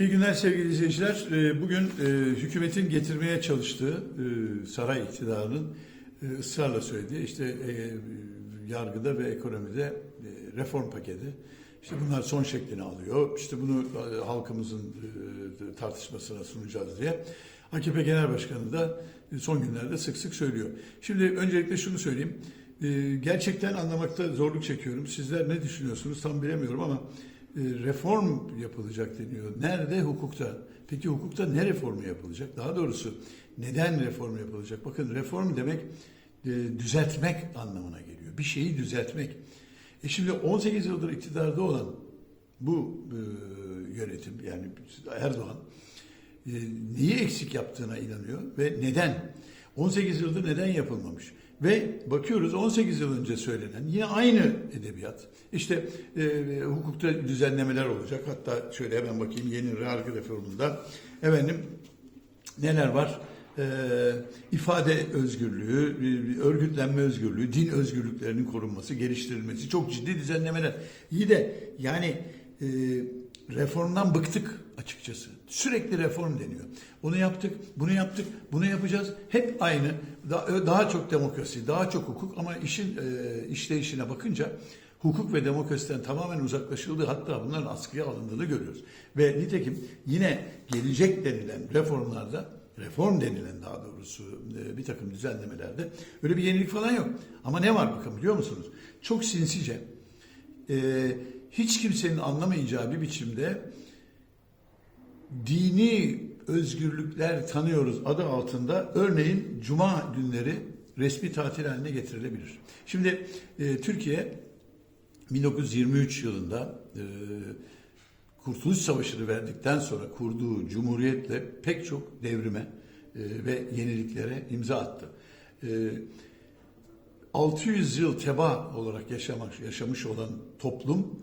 İyi günler sevgili izleyiciler. Ee, Bugün e, hükümetin getirmeye çalıştığı e, saray iktidarının e, ısrarla söylediği işte yargıda ve ekonomide reform paketi. İşte bunlar son şeklini alıyor. İşte bunu halkımızın tartışmasına sunacağız diye. AKP Genel Başkanı da son günlerde sık sık söylüyor. Şimdi öncelikle şunu söyleyeyim. Gerçekten anlamakta zorluk çekiyorum. Sizler ne düşünüyorsunuz tam bilemiyorum ama reform yapılacak deniyor. Nerede? Hukukta. Peki hukukta ne reformu yapılacak? Daha doğrusu neden reform yapılacak? Bakın reform demek e, düzeltmek anlamına geliyor. Bir şeyi düzeltmek. E şimdi 18 yıldır iktidarda olan bu e, yönetim yani Erdoğan e, neyi eksik yaptığına inanıyor ve neden? 18 yıldır neden yapılmamış? Ve bakıyoruz 18 yıl önce söylenen yine aynı edebiyat. İşte e, hukukta düzenlemeler olacak. Hatta şöyle hemen bakayım yeni yargı reformunda efendim neler var? E, ifade özgürlüğü, e, örgütlenme özgürlüğü, din özgürlüklerinin korunması, geliştirilmesi çok ciddi düzenlemeler. İyi de yani e, reformdan bıktık açıkçası. Sürekli reform deniyor. Onu yaptık, bunu yaptık, bunu yapacağız. Hep aynı. Daha, çok demokrasi, daha çok hukuk ama işin e, işleyişine bakınca hukuk ve demokrasiden tamamen uzaklaşıldı. Hatta bunların askıya alındığını görüyoruz. Ve nitekim yine gelecek denilen reformlarda reform denilen daha doğrusu e, bir takım düzenlemelerde öyle bir yenilik falan yok. Ama ne var bakın biliyor musunuz? Çok sinsice e, hiç kimsenin anlamayacağı bir biçimde dini özgürlükler tanıyoruz adı altında örneğin cuma günleri resmi tatil haline getirilebilir. Şimdi e, Türkiye 1923 yılında e, Kurtuluş Savaşı'nı verdikten sonra kurduğu cumhuriyetle pek çok devrime e, ve yeniliklere imza attı. E, 600 yıl teba olarak yaşamak, yaşamış olan toplum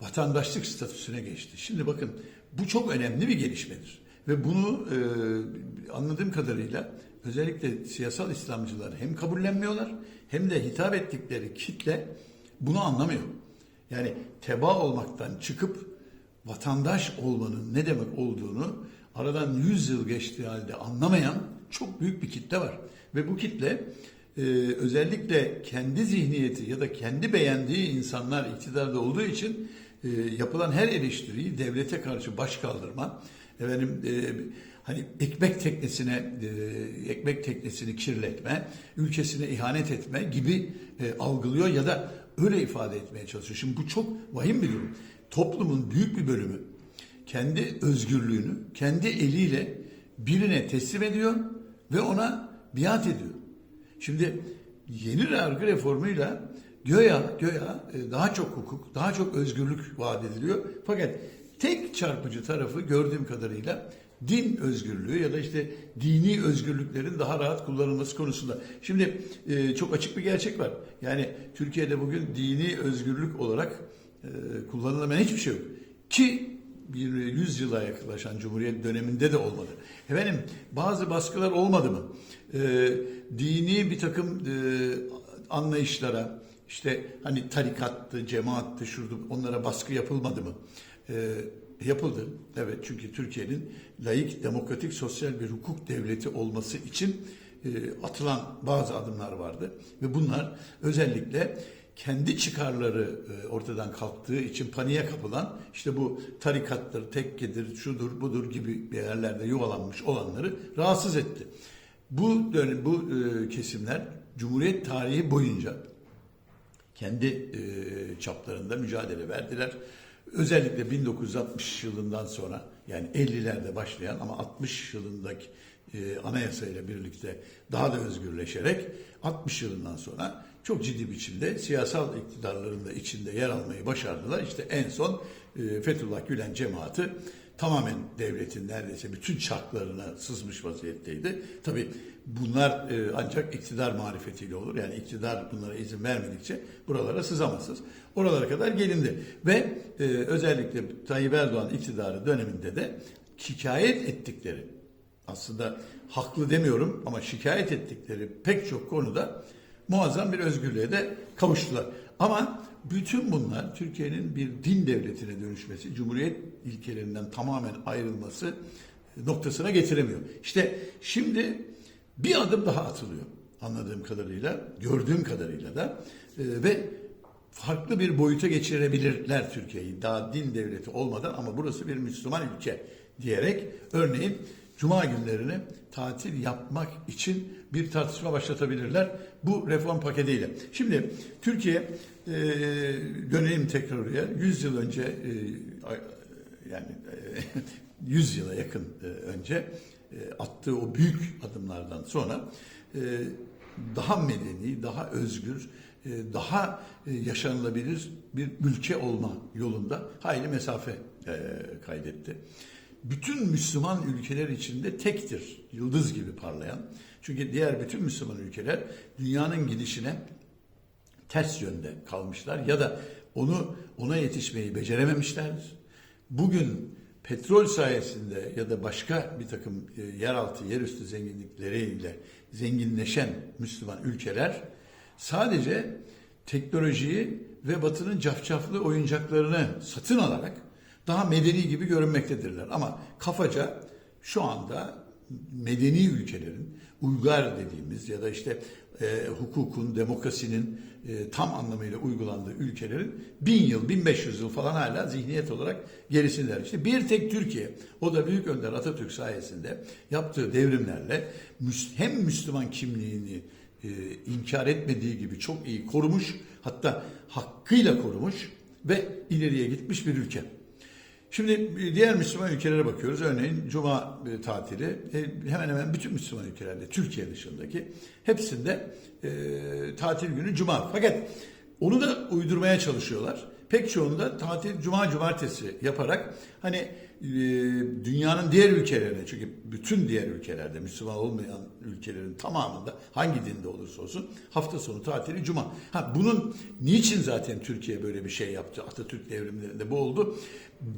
vatandaşlık statüsüne geçti. Şimdi bakın bu çok önemli bir gelişmedir. Ve bunu e, anladığım kadarıyla özellikle siyasal İslamcılar hem kabullenmiyorlar hem de hitap ettikleri kitle bunu anlamıyor. Yani teba olmaktan çıkıp vatandaş olmanın ne demek olduğunu aradan 100 yıl geçtiği halde anlamayan çok büyük bir kitle var. Ve bu kitle e, özellikle kendi zihniyeti ya da kendi beğendiği insanlar iktidarda olduğu için e, yapılan her eleştiriyi devlete karşı baş kaldırma, efendim e, hani ekmek teknesine e, ekmek teknesini kirletme, ülkesine ihanet etme gibi e, algılıyor ya da öyle ifade etmeye çalışıyor. Şimdi bu çok vahim bir durum. Toplumun büyük bir bölümü kendi özgürlüğünü kendi eliyle birine teslim ediyor ve ona biat ediyor. Şimdi yeni yargı reformuyla göya göya e, daha çok hukuk, daha çok özgürlük vaat ediliyor. Fakat tek çarpıcı tarafı gördüğüm kadarıyla din özgürlüğü ya da işte dini özgürlüklerin daha rahat kullanılması konusunda. Şimdi e, çok açık bir gerçek var. Yani Türkiye'de bugün dini özgürlük olarak e, kullanılamayan hiçbir şey yok. Ki bir yüzyıla yaklaşan Cumhuriyet döneminde de olmadı. Efendim bazı baskılar olmadı mı? E, dini bir takım e, anlayışlara işte hani tarikattı, cemaattı, şurdu onlara baskı yapılmadı mı? E, yapıldı. Evet çünkü Türkiye'nin layık, demokratik, sosyal bir hukuk devleti olması için e, atılan bazı adımlar vardı. Ve bunlar özellikle kendi çıkarları e, ortadan kalktığı için paniğe kapılan işte bu tarikattır, tekkedir, şudur, budur gibi yerlerde yuvalanmış olanları rahatsız etti. Bu dönem, bu e, kesimler Cumhuriyet tarihi boyunca kendi e, çaplarında mücadele verdiler. Özellikle 1960 yılından sonra yani 50'lerde başlayan ama 60 yılındaki e, anayasa ile birlikte daha da özgürleşerek 60 yılından sonra çok ciddi biçimde siyasal iktidarların da içinde yer almayı başardılar. İşte en son e, Fethullah Gülen cemaati tamamen devletin neredeyse bütün çarklarına sızmış vaziyetteydi. Tabi bunlar e, ancak iktidar marifetiyle olur. Yani iktidar bunlara izin vermedikçe buralara sızamazsınız. Oralara kadar gelindi. Ve e, özellikle Tayyip Erdoğan iktidarı döneminde de şikayet ettikleri aslında haklı demiyorum ama şikayet ettikleri pek çok konuda muazzam bir özgürlüğe de kavuştular. Ama bütün bunlar Türkiye'nin bir din devletine dönüşmesi, cumhuriyet ilkelerinden tamamen ayrılması noktasına getiremiyor. İşte şimdi bir adım daha atılıyor anladığım kadarıyla, gördüğüm kadarıyla da e, ve farklı bir boyuta geçirebilirler Türkiye'yi. Daha din devleti olmadan ama burası bir Müslüman ülke diyerek örneğin Cuma günlerini tatil yapmak için bir tartışma başlatabilirler bu reform paketiyle. Şimdi Türkiye e, dönelim tekrar oraya 100 yıl önce e, yani e, 100 yıla yakın e, önce e, attığı o büyük adımlardan sonra e, daha medeni, daha özgür, e, daha e, yaşanılabilir bir ülke olma yolunda hayli mesafe e, kaydetti. Bütün Müslüman ülkeler içinde tektir, yıldız gibi parlayan. Çünkü diğer bütün Müslüman ülkeler dünyanın gidişine ters yönde kalmışlar ya da onu ona yetişmeyi becerememişlerdir. Bugün petrol sayesinde ya da başka bir takım e, yeraltı, yerüstü zenginlikleriyle zenginleşen Müslüman ülkeler sadece teknolojiyi ve batının cafcaflı oyuncaklarını satın alarak daha medeni gibi görünmektedirler. Ama kafaca şu anda medeni ülkelerin, uygar dediğimiz ya da işte e, hukukun, demokrasinin e, tam anlamıyla uygulandığı ülkelerin bin yıl, 1500 yıl falan hala zihniyet olarak gerisindeler. İşte bir tek Türkiye, o da Büyük Önder Atatürk sayesinde yaptığı devrimlerle hem Müslüman kimliğini e, inkar etmediği gibi çok iyi korumuş, hatta hakkıyla korumuş ve ileriye gitmiş bir ülke. Şimdi diğer Müslüman ülkelere bakıyoruz. Örneğin Cuma e, tatili e, hemen hemen bütün Müslüman ülkelerde, Türkiye dışındaki hepsinde e, tatil günü Cuma. Fakat onu da uydurmaya çalışıyorlar. Pek çoğunda tatil Cuma Cumartesi yaparak hani e, dünyanın diğer ülkelerine çünkü bütün diğer ülkelerde Müslüman olmayan ülkelerin tamamında hangi dinde olursa olsun hafta sonu tatili Cuma. Ha bunun niçin zaten Türkiye böyle bir şey yaptı? Atatürk devrimlerinde bu oldu.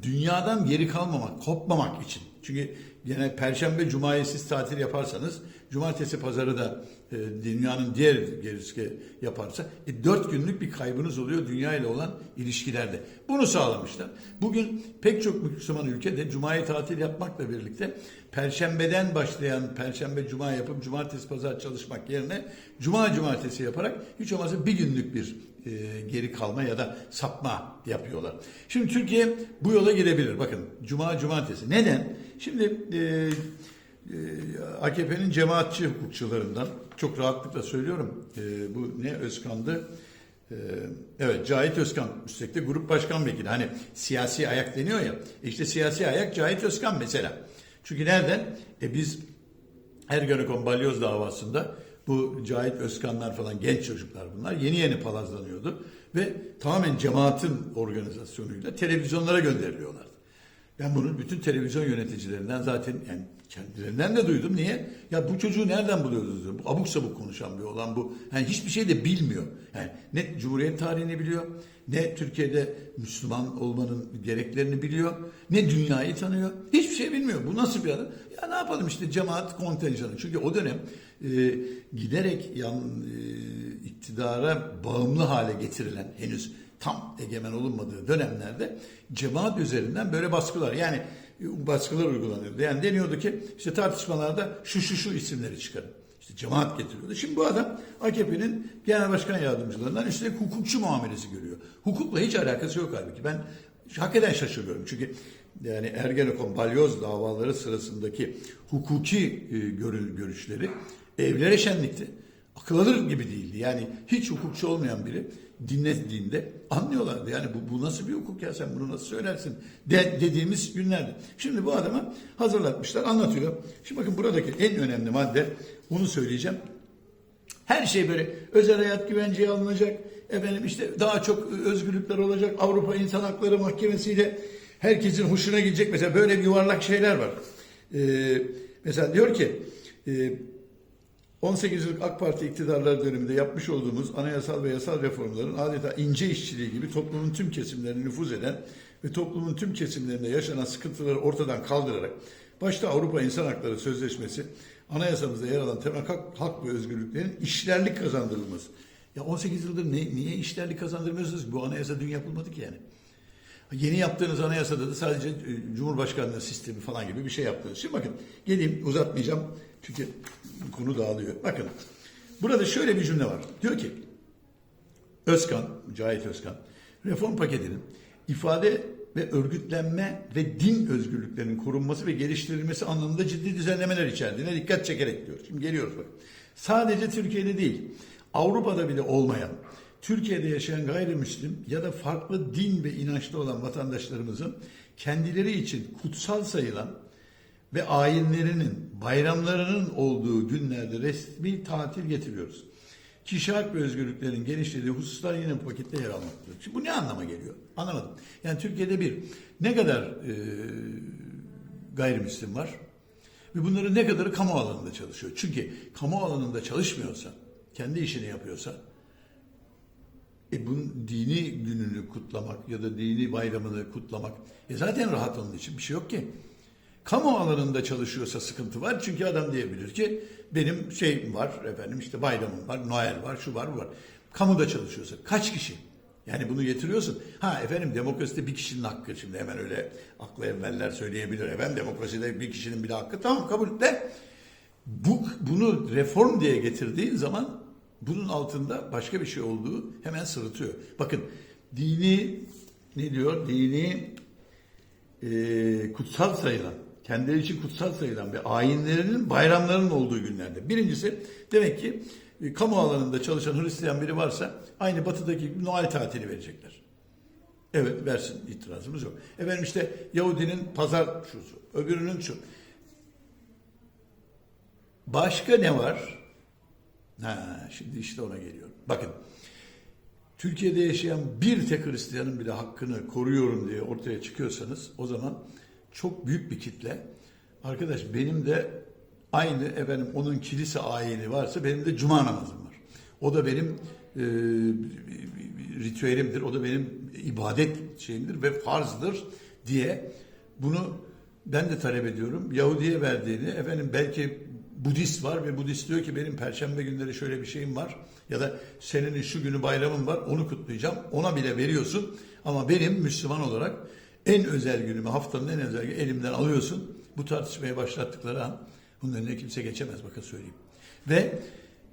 Dünyadan geri kalmamak, kopmamak için. Çünkü gene perşembe cumayı siz tatil yaparsanız cumartesi pazarı da e, dünyanın diğer gerisi yaparsa e, dört günlük bir kaybınız oluyor dünya ile olan ilişkilerde. Bunu sağlamışlar. Bugün pek çok Müslüman ülkede cumayı tatil yapmakla birlikte perşembeden başlayan perşembe cuma yapıp cumartesi pazar çalışmak yerine cuma cumartesi yaparak hiç olmazsa bir günlük bir e, geri kalma ya da sapma yapıyorlar. Şimdi Türkiye bu yola girebilir. Bakın cuma cumartesi. Neden? Şimdi e, AKP'nin cemaatçi hukukçularından çok rahatlıkla söylüyorum. E, bu ne Özkan'dı? E, evet Cahit Özkan üstelik de grup başkan vekili. Hani siyasi ayak deniyor ya. İşte siyasi ayak Cahit Özkan mesela. Çünkü nereden? E biz Ergenekon balyoz davasında bu Cahit Özkanlar falan genç çocuklar bunlar yeni yeni palazlanıyordu ve tamamen cemaatin organizasyonuyla televizyonlara gönderiliyorlardı. Ben bunu bütün televizyon yöneticilerinden zaten yani kendilerinden de duydum. Niye? Ya bu çocuğu nereden buluyoruz? Bu abuk sabuk konuşan bir olan bu. Yani hiçbir şey de bilmiyor. Yani ne Cumhuriyet tarihini biliyor, ne Türkiye'de Müslüman olmanın gereklerini biliyor, ne dünyayı tanıyor. Hiçbir şey bilmiyor. Bu nasıl bir adam? Ya ne yapalım işte cemaat kontenjanı. Çünkü o dönem e, giderek yan e, iktidara bağımlı hale getirilen henüz tam egemen olunmadığı dönemlerde cemaat üzerinden böyle baskılar yani baskılar uygulanıyordu. Yani deniyordu ki işte tartışmalarda şu şu şu isimleri çıkarın. İşte cemaat getiriyordu. Şimdi bu adam AKP'nin genel başkan yardımcılarından üstelik hukukçu muamelesi görüyor. Hukukla hiç alakası yok halbuki. Ben hakikaten şaşırıyorum. Çünkü yani Ergenekon balyoz davaları sırasındaki hukuki e, görüşleri evlere şenlikti. Akıl alır gibi değildi. Yani hiç hukukçu olmayan biri dinlediğinde anlıyorlardı. Yani bu, bu nasıl bir hukuk ya sen bunu nasıl söylersin de, dediğimiz günlerde. Şimdi bu adama hazırlatmışlar anlatıyor. Şimdi bakın buradaki en önemli madde onu söyleyeceğim. Her şey böyle özel hayat güvenceye alınacak. Efendim işte daha çok özgürlükler olacak. Avrupa İnsan Hakları Mahkemesi'yle herkesin hoşuna gidecek. Mesela böyle yuvarlak şeyler var. Ee, mesela diyor ki e, 18 yıllık AK Parti iktidarları döneminde yapmış olduğumuz anayasal ve yasal reformların adeta ince işçiliği gibi toplumun tüm kesimlerine nüfuz eden ve toplumun tüm kesimlerinde yaşanan sıkıntıları ortadan kaldırarak başta Avrupa İnsan Hakları Sözleşmesi anayasamızda yer alan temel hak, hak ve özgürlüklerin işlerlik kazandırılması. Ya 18 yıldır ne, niye işlerli kazandırmıyorsunuz? Bu anayasa dün yapılmadı ki yani. Yeni yaptığınız anayasada da sadece e, Cumhurbaşkanlığı sistemi falan gibi bir şey yaptınız. Şimdi bakın geleyim uzatmayacağım çünkü konu dağılıyor. Bakın burada şöyle bir cümle var. Diyor ki Özkan, Cahit Özkan, reform paketinin ifade ve örgütlenme ve din özgürlüklerinin korunması ve geliştirilmesi anlamında ciddi düzenlemeler içerdiğine dikkat çekerek diyor. Şimdi geliyoruz bakın. Sadece Türkiye'de değil, Avrupa'da bile olmayan, Türkiye'de yaşayan gayrimüslim ya da farklı din ve inançlı olan vatandaşlarımızın kendileri için kutsal sayılan ve ayinlerinin, bayramlarının olduğu günlerde resmi tatil getiriyoruz. Kişi hak ve özgürlüklerin genişlediği hususlar yine bu pakette yer almaktadır. Şimdi bu ne anlama geliyor? Anlamadım. Yani Türkiye'de bir ne kadar e, gayrimüslim var ve bunların ne kadarı kamu alanında çalışıyor? Çünkü kamu alanında çalışmıyorsa, kendi işini yapıyorsa e bunun dini gününü kutlamak ya da dini bayramını kutlamak e zaten rahat onun için bir şey yok ki. Kamu alanında çalışıyorsa sıkıntı var. Çünkü adam diyebilir ki benim şeyim var efendim işte bayramım var, Noel var, şu var, bu var. Kamuda çalışıyorsa kaç kişi? Yani bunu getiriyorsun. Ha efendim demokraside bir kişinin hakkı şimdi hemen öyle akla evveller söyleyebilir. Efendim demokraside bir kişinin bile hakkı tamam kabul de. Bu, bunu reform diye getirdiğin zaman bunun altında başka bir şey olduğu hemen sırıtıyor. Bakın dini ne diyor? Dini e, kutsal sayılan, kendileri için kutsal sayılan ve ayinlerinin bayramlarının olduğu günlerde. Birincisi demek ki e, kamu alanında çalışan Hristiyan biri varsa aynı batıdaki Noel tatili verecekler. Evet versin itirazımız yok. Efendim işte Yahudinin pazar şusu, öbürünün şu. Başka ne var? Ha, şimdi işte ona geliyorum. Bakın Türkiye'de yaşayan bir tek Hristiyanın bile hakkını koruyorum diye ortaya çıkıyorsanız o zaman çok büyük bir kitle. Arkadaş benim de aynı efendim onun kilise ayini varsa benim de cuma namazım var. O da benim e, ritüelimdir. O da benim ibadet şeyimdir ve farzdır diye bunu ben de talep ediyorum. Yahudi'ye verdiğini efendim belki Budist var ve Budist diyor ki benim perşembe günleri şöyle bir şeyim var ya da senin şu günü bayramın var onu kutlayacağım. Ona bile veriyorsun ama benim Müslüman olarak en özel günümü haftanın en özel günü elimden alıyorsun. Bu tartışmaya başlattıkları an bunun önüne kimse geçemez bakın söyleyeyim. Ve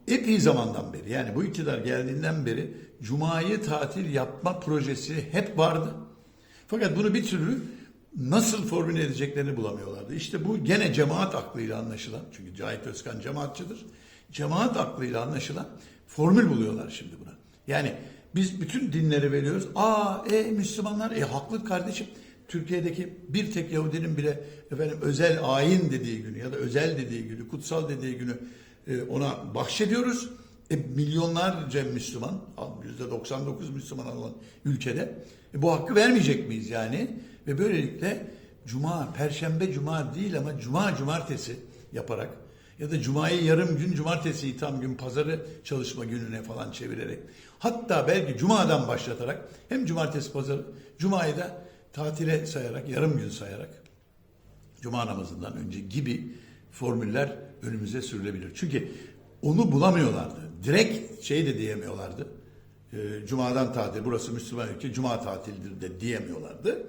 epey zamandan beri yani bu iktidar geldiğinden beri Cuma'yı tatil yapma projesi hep vardı. Fakat bunu bir türlü nasıl formüle edeceklerini bulamıyorlardı. İşte bu gene cemaat aklıyla anlaşılan, çünkü Cahit Özkan cemaatçıdır. Cemaat aklıyla anlaşılan formül buluyorlar şimdi buna. Yani biz bütün dinleri veriyoruz. Aa e Müslümanlar e haklı kardeşim. Türkiye'deki bir tek Yahudinin bile efendim özel ayin dediği günü ya da özel dediği günü, kutsal dediği günü e, ona bahşediyoruz. E, milyonlarca Müslüman, yüzde 99 Müslüman olan ülkede e, bu hakkı vermeyecek miyiz yani? Ve böylelikle cuma, perşembe cuma değil ama cuma cumartesi yaparak ya da cumayı yarım gün, cumartesiyi tam gün, pazarı çalışma gününe falan çevirerek hatta belki cumadan başlatarak hem cumartesi pazarı, cumayı da tatile sayarak, yarım gün sayarak cuma namazından önce gibi formüller önümüze sürülebilir. Çünkü onu bulamıyorlardı. Direkt şey de diyemiyorlardı. E, Cuma'dan tatil, burası Müslüman ülke, Cuma tatildir de diyemiyorlardı.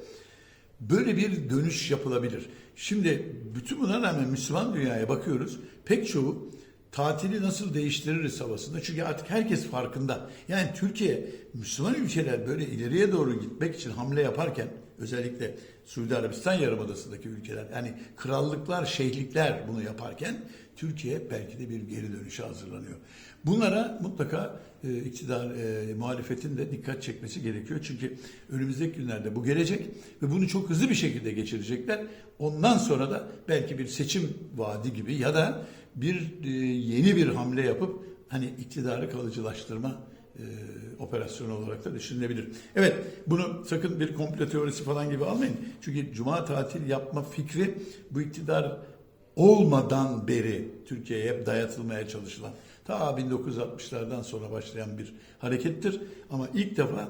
Böyle bir dönüş yapılabilir. Şimdi bütün buna rağmen Müslüman dünyaya bakıyoruz. Pek çoğu tatili nasıl değiştiririz havasında. Çünkü artık herkes farkında. Yani Türkiye, Müslüman ülkeler böyle ileriye doğru gitmek için hamle yaparken özellikle Suudi Arabistan Yarımadası'ndaki ülkeler yani krallıklar, şeyhlikler bunu yaparken Türkiye belki de bir geri dönüşe hazırlanıyor. Bunlara mutlaka e, iktidar e, muhalefetin de dikkat çekmesi gerekiyor. Çünkü önümüzdeki günlerde bu gelecek ve bunu çok hızlı bir şekilde geçirecekler. Ondan sonra da belki bir seçim vaadi gibi ya da bir e, yeni bir hamle yapıp hani iktidarı kalıcılaştırma e, operasyonu olarak da düşünülebilir. Evet bunu sakın bir komplo teorisi falan gibi almayın. Çünkü cuma tatil yapma fikri bu iktidar olmadan beri Türkiye'ye hep dayatılmaya çalışılan ta 1960'lardan sonra başlayan bir harekettir. Ama ilk defa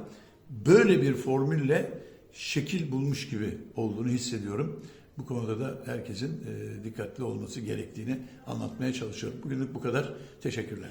böyle bir formülle şekil bulmuş gibi olduğunu hissediyorum. Bu konuda da herkesin e, dikkatli olması gerektiğini anlatmaya çalışıyorum. Bugünlük bu kadar. Teşekkürler.